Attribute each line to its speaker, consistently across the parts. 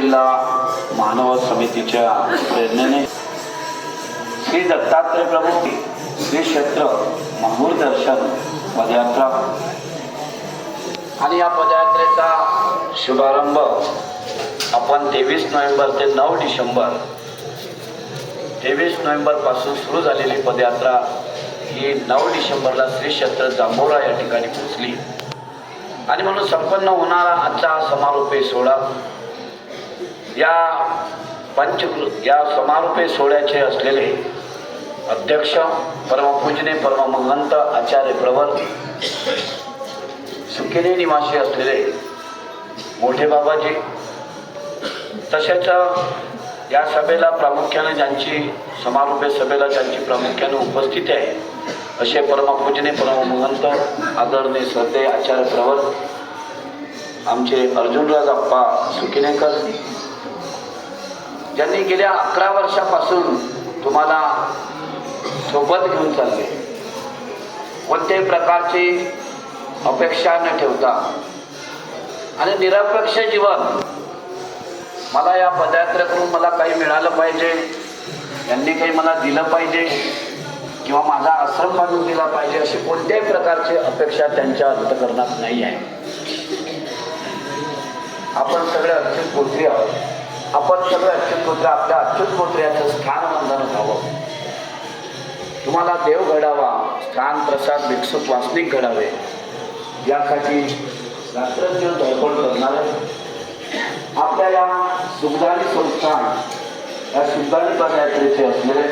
Speaker 1: जिल्हा मानव समितीच्या प्रेरणेने श्री दत्तात्रय प्रभू श्री क्षेत्र माहूर दर्शन पदयात्रा आणि या पदयात्रेचा शुभारंभ आपण तेवीस नोव्हेंबर ते नऊ डिसेंबर तेवीस नोव्हेंबरपासून सुरू झालेली पदयात्रा ही नऊ डिसेंबरला श्री क्षेत्र जांभोरा या ठिकाणी पोचली आणि म्हणून संपन्न होणारा आजचा हा समारोपी सोहळा. या पंचकृ या समारोपे सोहळ्याचे असलेले अध्यक्ष परमपूजने परममहंत आचार्य प्रवर सुकिने निवासी असलेले मोठे बाबाजी तसेच या सभेला प्रामुख्याने ज्यांची समारोपे सभेला ज्यांची प्रामुख्याने उपस्थिती आहे असे परमपूजने परममहंत आदरणीय श्रद्धे आचार्य प्रवर आमचे अर्जुनराज अप्पा सुकिनेकर ज्यांनी गेल्या अकरा वर्षापासून तुम्हाला सोबत घेऊन चालले. कोणत्याही प्रकारची अपेक्षा न ठेवता आणि निरपेक्ष जीवन मला या पदयात्रेकडून मला काही मिळालं पाहिजे यांनी काही मला दिलं पाहिजे किंवा माझा आश्रम बांधून दिला पाहिजे अशी कोणत्याही प्रकारची अपेक्षा त्यांच्या अंतकरणात नाही आहे. आपण सगळे अच्युत पुत्री आहोत. आपण सगळे अच्युत पुत्र आपल्या अच्युत पुत्र्याचं स्थान वंदन व्हावं. तुम्हाला देव घडावा स्थान प्रसाद भिक्षुक वासनिक घडावे. यासाठी रात्रंदिवस धडपड करणारे आपल्या या सुखदानी संस्थान या सुखदानी पदयात्रेचे असलेले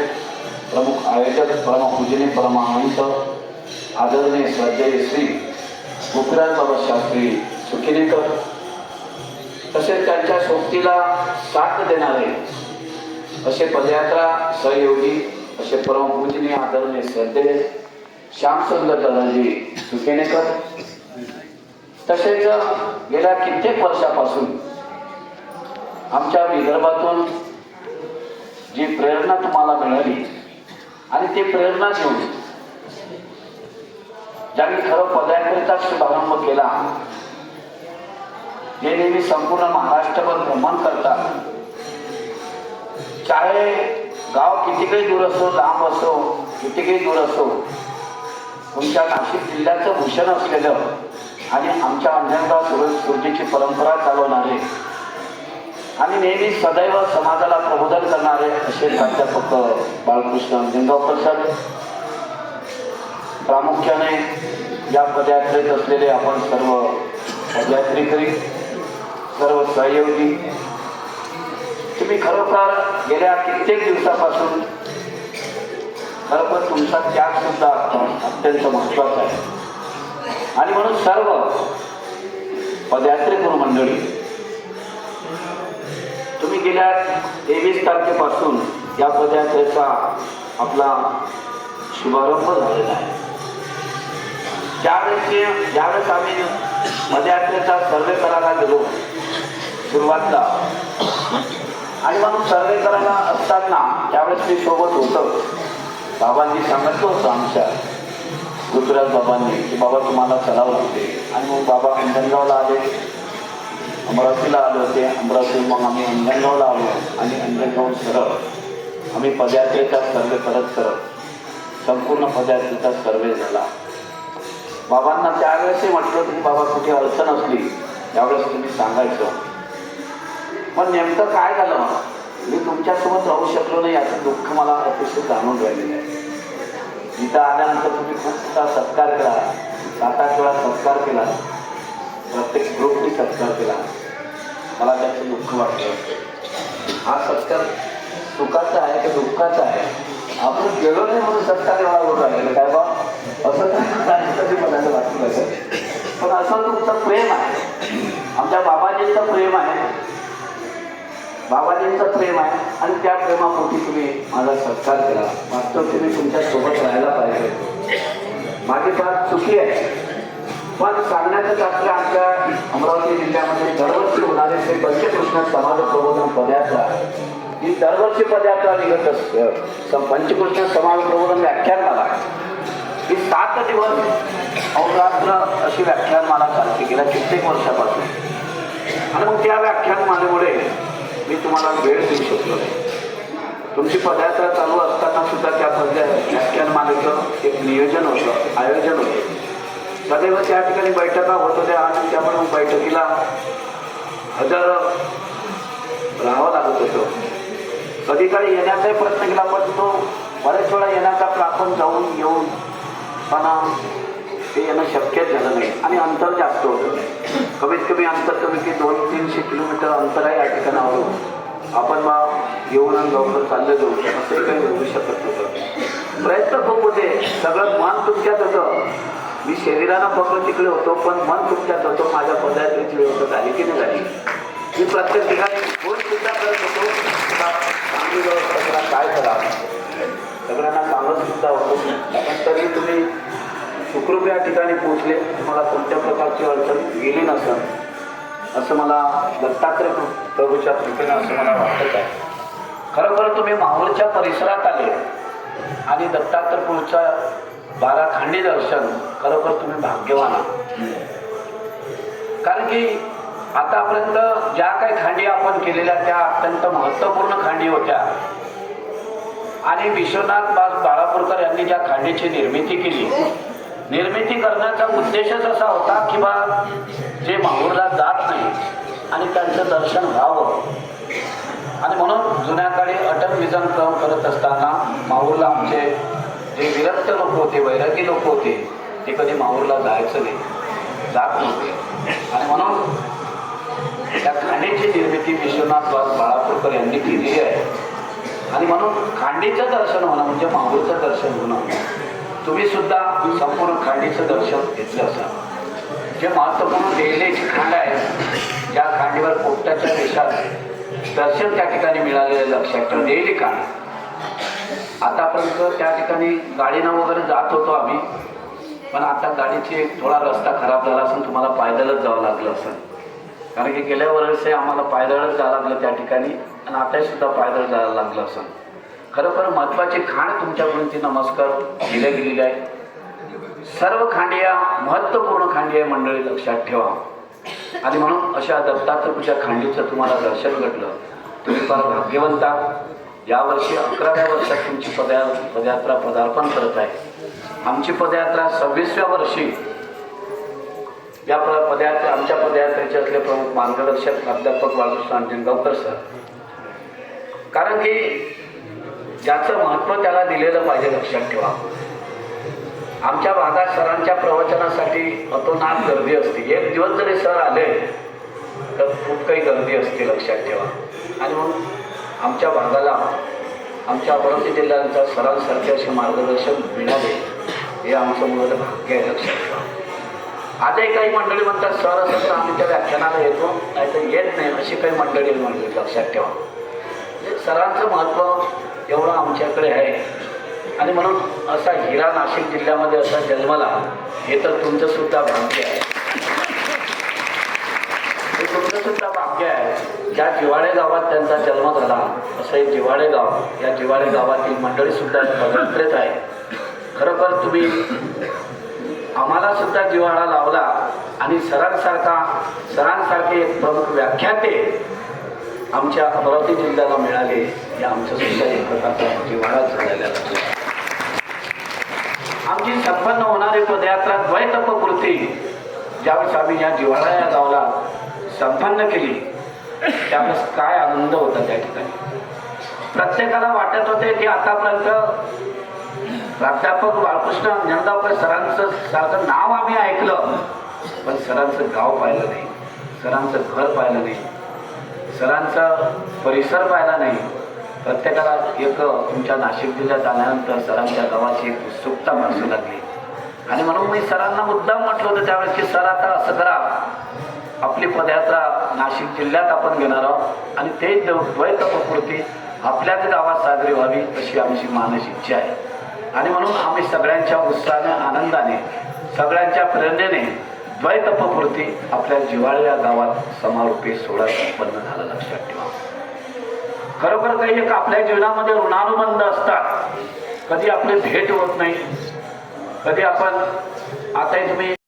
Speaker 1: प्रमुख आयोजक परमपूजनी परमहंत आदरणीय श्रद्धेय श्री गोपीराज बाबा शास्त्री सुखिनेकर तसेच त्यांच्या सोबतीला साथ देणारे. असे पदयात्रा सहयोगी असे परमपूजनीय आदरणीय श्रद्धे श्यामसुंदर दादाजी सुकेनेकर तसेच गेल्या कित्येक वर्षापासून आमच्या विदर्भातून जी प्रेरणा तुम्हाला मिळाली आणि ती प्रेरणा घेऊन ज्यांनी खरं पदयात्रेचा शुभारंभ केला हे नेहमी संपूर्ण महाराष्ट्रभर भ्रमण करतात. चाहे गाव किती काही दूर असो लांब असो किती काही दूर असो तुमच्या नाशिक जिल्ह्याचं भूषण असलेलं आणि आमच्या अंजनगाव सुरज परंपरा चालवणारे आणि नेहमी सदैव समाजाला प्रबोधन करणारे असे प्राध्यापक बाळकृष्ण अंजनगावकर सर प्रामुख्याने या पदयात्रेत असलेले आपण सर्व पदयात्रेकरी सर्व सहयोगी. तुम्ही खरोखर गेल्या कित्येक दिवसापासून खरोखर तुमचा त्याग सुद्धा अत्यंत महत्त्वाचा आहे. आणि म्हणून सर्व पदयात्रेकरू मंडळी तुम्ही गेल्या तेवीस तारखेपासून या पदयात्रेचा आपला शुभारंभ झालेला आहे. ज्यावेळेस ज्यावेळेस आम्ही पदयात्रेचा सर्वे करायला गेलो सुरुवातला. आणि मग सर्वे करायला असताना त्यावेळेस मी सोबत होतं. बाबांनी सांगत होतं आमच्या गुजरात बाबांनी की बाबा तुम्हाला चलावं लागते आणि मग बाबा अंजनगावला आले. अमरावतीला आले होते. अमरावती मग आम्ही अंजनगावला आलो. आणि अंजनगाव सरळ. आम्ही पदयात्रेचा सर्वे करत करत संपूर्ण पदयात्रेचा सर्वे झाला. बाबांना त्यावेळेसही म्हटलं की बाबा कुठे अडचण असली त्यावेळेस तुम्ही सांगायचं. पण नेमकं काय झालं मी तुमच्यासोबत राहू शकलो नाही याचं दुःख मला अतिशय जाणून राहिलेलं आहे. इथं आल्यानंतर तुम्ही खूप मोठा सत्कार केला. सात आठ वेळा सत्कार केला. प्रत्येक ग्रुपनी सत्कार केला. मला त्याचं दुःख वाटलं. हा सत्कार सुखाचा आहे की दुःखाचा आहे? आपण गेलो नाही म्हणून सत्कार एवढा होत काय बा? असं काय म्हणायचं वाटलं पण असं तुमचं प्रेम आहे. आमच्या बाबाजींचं प्रेम आहे. बाबाजींचं प्रेम आहे आणि त्या प्रेमापोटी तुम्ही माझा सत्कार केला वास्तव तुम्ही तुमच्यासोबत राहायला पाहिजे. माझी बात चुकी आहे. पण सांगण्याचं आपल्या आमच्या अमरावती जिल्ह्यामध्ये दरवर्षी होणारे श्री पंचकृष्ण समाज प्रबोधन पदयात्रा ही दरवर्षी पदयात्रा निघत असते. पंचकृष्ण समाज प्रबोधन व्याख्यानमाला. ही सात दिवस अवरात्र अशी व्याख्यानमाला चालते. गेल्या कित्येक वर्षापासून. आणि मग त्या व्याख्यानमालेमुळे मी तुम्हाला वेळ देऊ शकलो नाही. तुमची पदयात्रा चालू असताना सुद्धा त्या पद्या व्याख्यानमालेचं एक नियोजन होतं आयोजन होतं. सदैव त्या ठिकाणी बैठका होत होत्या आणि त्यामुळे बैठकीला हजर राहावं लागत होतं. कधी काळी येण्याचाही प्रयत्न केला पण तो बऱ्याच वेळा येण्याचा आपण जाऊन येऊन पण ते येणं शक्यच झालं नाही आणि अंतर जास्त होतं. कमीत कमी अंतर कमी की दोन तीनशे किलोमीटर अंतर आहे या ठिकाणावरून. आपण मग येऊन आणि लवकर चाललं जाऊ असंही काही होऊ शकत नव्हतं प्रयत्न खूप होते. सगळं मन तुमच्यात होतं. मी शरीराला फक्त तिकडे होतो पण मन तुमच्यात होतं माझ्या पदार्थाची व्यवस्था झाली की नाही झाली? मी प्रत्येक ठिकाणी फोन सुद्धा करत होतो. चांगली व्यवस्था काय करा सगळ्यांना सांगत सुद्धा होतो. पण तरी तुम्ही सुखरूप या ठिकाणी पोहोचले मला कोणत्या प्रकारची अडचण गेली नसेल असं मला दत्तात्रय प्रभूच्या कृपेनं असं मला वाटत आहे. खरोखर तुम्ही माहूरच्या परिसरात आले आणि दत्तात्रय प्रभूच्या बारा खांडी दर्शन खरोखर तुम्ही भाग्यवान आहात. कारण की आतापर्यंत ज्या काही खांडी आपण केलेल्या त्या अत्यंत महत्त्वपूर्ण खांडी होत्या. आणि विश्वनाथ बाळापूरकर यांनी ज्या खांडीची निर्मिती केली निर्मिती करण्याचा उद्देशच असा होता की बा जे माहूरला जात नाही आणि त्यांचं दर्शन व्हावं. आणि म्हणून जुन्या काळी अटल विजन क्रम करत असताना माहूरला आमचे जे विरक्त लोक होते वैरागी लोक होते ते कधी माहूरला जायचं नाही जात नव्हते. आणि म्हणून त्या खांडीची निर्मिती विश्वनाथ बास बाळापूरकर यांनी केली आहे. आणि म्हणून खांडीचं दर्शन होणं म्हणजे माहूरचं दर्शन होणं. तुम्ही सुद्धा संपूर्ण खांडीचं दर्शन घेतलं असा जे महत्त्वपूर्ण देहलेची खांड आहे ज्या खांडीवर पोपटाच्या देशात दर्शन त्या ठिकाणी मिळालेलं लक्षात ठेवा देहली खांड. आतापर्यंत त्या ठिकाणी गाडीनं वगैरे जात होतो आम्ही पण आता गाडीची थोडा रस्ता खराब झाला असून तुम्हाला पायदळच जावं लागलं असेल. कारण की गेल्या वर्षी आम्हाला पायदळच जावं लागलं त्या ठिकाणी आणि आता सुद्धा पायदळ जायला लागलं असं खरोखर महत्त्वाचे खाण तुमच्याकडून ती नमस्कार दिले गेलेले आहे. सर्व खांडिया महत्त्वपूर्ण खांडी आहे मंडळी लक्षात ठेवा. आणि म्हणून अशा दत्तात्रपूच्या खांडीचं तुम्हाला दर्शन घडलं. तुम्ही फार भाग्यवंता यावर्षी अकराव्या वर्षात तुमची पदया पदयात्रा पदार्पण करत आहे. आमची पदयात्रा सव्वीसव्या वर्षी. या पदयात्रा आमच्या पदयात्रेचे असले प्रमुख मार्गदर्शक प्राध्यापक बाळकृष्ण अंजनगावकर सर. कारण की ज्याचं महत्त्व त्याला दिलेलं पाहिजे लक्षात ठेवा. आमच्या भागात सरांच्या प्रवचनासाठी अतोनात गर्दी असते. एक दिवस जरी सर आले तर खूप काही गर्दी असते लक्षात ठेवा. आणि मग आमच्या भागाला आमच्या अमरावती जिल्ह्याचा सरांसारखे असे मार्गदर्शन मिळाले हे आमचं मुलं भाग्य आहे लक्षात ठेवा. आजही काही मंडळी म्हणतात सर असं तर आम्ही त्या व्याख्यानाला येतो नाही तर येत नाही अशी काही मंडळी मंडळी लक्षात ठेवा. सरांचं महत्त्व एवढं आमच्याकडे आहे. आणि म्हणून असा हिरा नाशिक जिल्ह्यामध्ये असा जन्मला हे तर तुमचंसुद्धा भाग्य आहे. हे तुमचंसुद्धा भाग्य आहे. ज्या जिवाळे गावात त्यांचा जन्म झाला असं हे जिवाळे गाव या जिवाळे गावातील मंडळीसुद्धा आहे. खरोखर तुम्ही आम्हाला सुद्धा लावला आणि सरांसारखा सरांसारखे प्रमुख व्याख्याते आमच्या अमरावती जिल्ह्याला मिळाले हे आमचं सुद्धा एक प्रकारचा जिव्हाळा झालेला आमची संपन्न होणारी पदयात्रा द्वैतपकृती ज्यावेळेस आम्ही या जिवाळा या गावाला संपन्न केली त्यावेळेस काय आनंद होता त्या ठिकाणी? प्रत्येकाला वाटत होते की आतापर्यंत प्राध्यापक बाळकृष्ण ज्ञानगावकर सरांचं सारखं नाव आम्ही ऐकलं पण सरांचं गाव पाहिलं नाही सरांचं घर पाहिलं नाही. सरांचा परिसर पाहिला नाही. प्रत्येकाला एक तुमच्या नाशिक जिल्ह्यात आल्यानंतर सरांच्या गावाची एक उत्सुकता भासू लागली. आणि म्हणून मी सरांना मुद्दाम म्हटलं होतं त्यावेळेस की सर आता असं करा. आपली पदयात्रा नाशिक जिल्ह्यात आपण घेणार आहोत आणि ते द्वैत प्रकृती आपल्याच गावात साजरी व्हावी अशी आमची मानस इच्छा आहे. आणि म्हणून आम्ही सगळ्यांच्या उत्साहाने आनंदाने सगळ्यांच्या प्रेरणेने द्वैत आपल्या जिवाळल्या गावात समारोपी सोहळा संपन्न झाला लक्षात ठेवा. खरोखर काही एक आपल्या जीवनामध्ये ऋणानुबंध असतात. कधी आपली भेट होत नाही. कधी आपण आताही तुम्ही